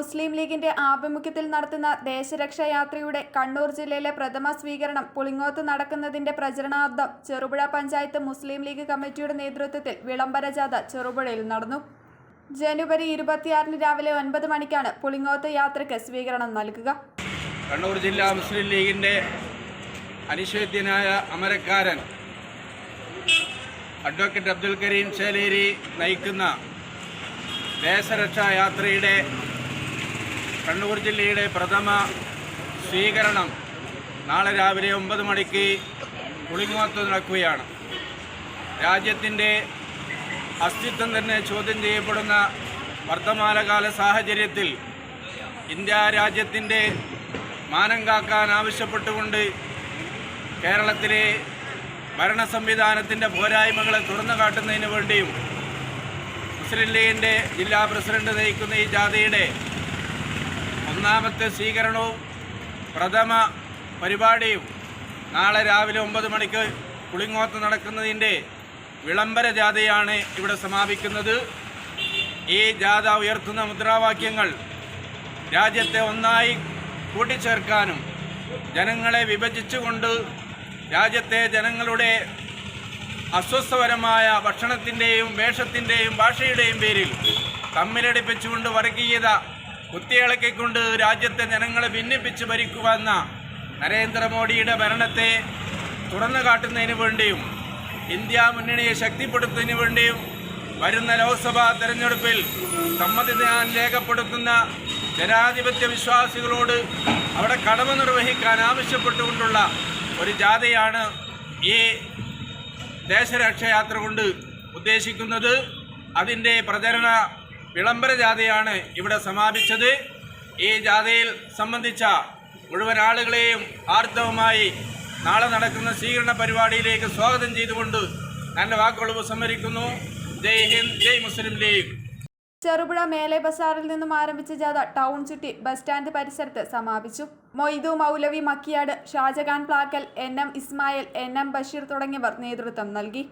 ആഭിമുഖ്യത്തിൽ നടത്തുന്ന ദേശരക്ഷാ യാത്രയുടെ കണ്ണൂർ ജില്ലയിലെ പ്രഥമ സ്വീകരണം പുളിങ്ങോത്ത് നടക്കുന്നതിന്റെ പ്രചരണാർത്ഥം ചെറുപുഴ പഞ്ചായത്ത് മുസ്ലിം ലീഗ് കമ്മിറ്റിയുടെ നേതൃത്വത്തിൽ വിളംബര ജാഥ ചെറുപുഴയിൽ നടന്നു. ജനുവരി ഇരുപത്തിയാറിന് രാവിലെ ഒൻപത് മണിക്കാണ് പുളിങ്ങോത്ത് യാത്രയ്ക്ക് സ്വീകരണം നൽകുക. കണ്ണൂർ ജില്ലാ മുസ്ലിം ലീഗിന്റെ അനിഷേധ്യനായ അമരക്കാരൻ അഡ്വക്കേറ്റ് അബ്ദുൽ കരീം ചേലേരി നയിക്കുന്ന ദേശരക്ഷാ യാത്രയുടെ കണ്ണൂർ ജില്ലയുടെ പ്രഥമ സ്വീകരണം നാളെ രാവിലെ ഒമ്പത് മണിക്ക് പുളിങ്ങോത്ത് നടക്കുകയാണ്. രാജ്യത്തിന്റെ അസ്തിത്വം തന്നെ ചോദ്യം ചെയ്യപ്പെടുന്ന വർത്തമാനകാല സാഹചര്യത്തിൽ ഇന്ത്യ രാജ്യത്തിന്റെ മാനം കാക്കാൻ ആവശ്യപ്പെട്ടുകൊണ്ട് കേരളത്തിലെ ഭരണ സംവിധാനത്തിന്റെ പോരായ്മകളെ തുറന്നു കാട്ടുന്നതിന് വേണ്ടിയും മുസ്ലിം ലീഗിന്റെ ജില്ലാ പ്രസിഡന്റ് നയിക്കുന്ന ഈ ജാഥയുടെ ഒന്നാമത്തെ സ്വീകരണവും പ്രഥമ പരിപാടിയും നാളെ രാവിലെ ഒമ്പത് മണിക്ക് പുളിങ്ങോത്ത് നടക്കുന്നതിന്റെ വിളംബര ജാഥയാണ് ഇവിടെ സമാപിക്കുന്നത്. ഈ ജാഥ ഉയർത്തുന്ന മുദ്രാവാക്യങ്ങൾ രാജ്യത്തെ ഒന്നായി കൂട്ടിച്ചേർക്കാനും ജനങ്ങളെ വിഭജിച്ചുകൊണ്ട് രാജ്യത്തെ ജനങ്ങളുടെ അസ്വസ്ഥപരമായ ഭക്ഷണത്തിന്റെയും വേഷത്തിന്റെയും ഭാഷയുടെയും പേരിൽ തമ്മിലടിപ്പിച്ചുകൊണ്ട് വർഗീയത കുത്തിയിളക്കിക്കൊണ്ട് രാജ്യത്തെ ജനങ്ങളെ ഭിന്നിപ്പിച്ച് ഭരിക്കുവന്ന നരേന്ദ്രമോദിയുടെ ഭരണത്തെ തുറന്നു കാട്ടുന്നതിന് വേണ്ടിയും ഇന്ത്യ മുന്നണിയെ ശക്തിപ്പെടുത്തുന്നതിന് വേണ്ടിയും വരുന്ന ലോക്സഭാ തെരഞ്ഞെടുപ്പിൽ സമ്മതിദാൻ രേഖപ്പെടുത്തുന്ന ജനാധിപത്യ വിശ്വാസികളോട് അവിടെ കടമ നിർവഹിക്കാൻ ആവശ്യപ്പെട്ടുകൊണ്ടുള്ള ഒരു ജാഥയാണ് ഈ ദേശരക്ഷായാത്ര കൊണ്ട് ഉദ്ദേശിക്കുന്നത്. അതിന്റെ പ്രചരണ വിളംബര ജാഥയാണ് ഇവിടെ സമാപിച്ചത്. ഈ ജാഥയിൽ സംബന്ധിച്ച മുഴുവൻ ആളുകളെയും ആർദ്രവുമായി നാളെ നടക്കുന്ന സ്വീകരണ പരിപാടിയിലേക്ക് സ്വാഗതം ചെയ്തുകൊണ്ട് നല്ല വാക്കുകൾ ഉപസംഹരിക്കുന്നു. ജയ് ഹിന്ദ് ജയ് മുസ്ലിം ലീഗ്. ചെറുപുഴ മേലെ ബസാറിൽ നിന്നും ആരംഭിച്ച ജാഥ ടൗൺ ചുറ്റി ബസ് സ്റ്റാൻഡ് പരിസരത്ത് സമാപിച്ചു. Moidu Maulavi Makkiyad Shajahan Plackal N M Ismail N M Basheer തുടങ്ങിയവർ നേതൃത്വം നൽകി.